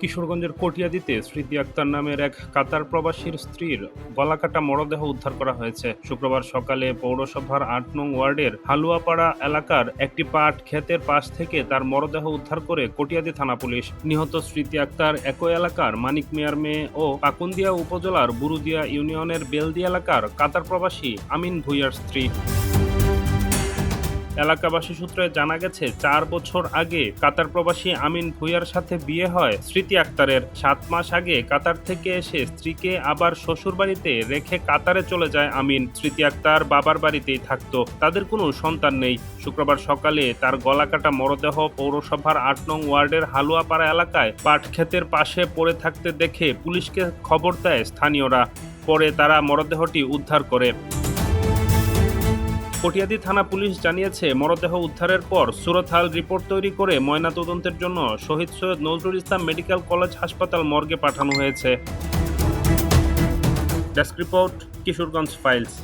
কিশোরগঞ্জের কটিয়াদিতে স্মৃতি আক্তার নামের এক কাতার প্রবাসীর স্ত্রীর গলাকাটা মরদেহ উদ্ধার করা হয়েছে। শুক্রবার সকালে পৌরসভার আট নং ওয়ার্ডের হালুয়াপাড়া এলাকার একটি পাট ক্ষেতের পাশ থেকে তার মরদেহ উদ্ধার করে কটিয়াদি থানা পুলিশ। নিহত স্মৃতি আক্তার একই এলাকার মানিক মিয়ার মেয়ে ও পাকুন্দিয়া উপজেলার বুরুদিয়া ইউনিয়নের বেলদি এলাকার কাতার প্রবাসী আমিন ভুইয়ার স্ত্রী। এলাকাবাসী সূত্রে জানা গেছে, চার বছর আগে কাতার প্রবাসী আমিন ভুইয়ার সাথে বিয়ে হয় স্মৃতি আক্তারের। সাত মাস আগে কাতার থেকে এসে স্ত্রীকে আবার শ্বশুরবাড়িতে রেখে কাতারে চলে যায় আমিন। স্মৃতি আক্তার বাবার বাড়িতেই থাকতো, তাদের কোনো সন্তান নেই। শুক্রবার সকালে তার গলাকাটা মরদেহ পৌরসভার আট নং ওয়ার্ডের হালুয়াপাড়া এলাকায় পাট ক্ষেতের পাশে পড়ে থাকতে দেখে পুলিশকে খবর দেয় স্থানীয়রা। পরে তারা মরদেহটি উদ্ধার করে। কটিয়াদি থানা পুলিশ জানিয়েছে, মরদেহ উদ্ধারের পর সুরতহাল রিপোর্ট তৈরি করে ময়নাতদন্তের জন্য শহীদ সৈয়দ নজরুল ইসলাম মেডিকেল কলেজ হাসপাতাল মর্গে পাঠানো হয়েছে। Desk report, Kishoreganj files.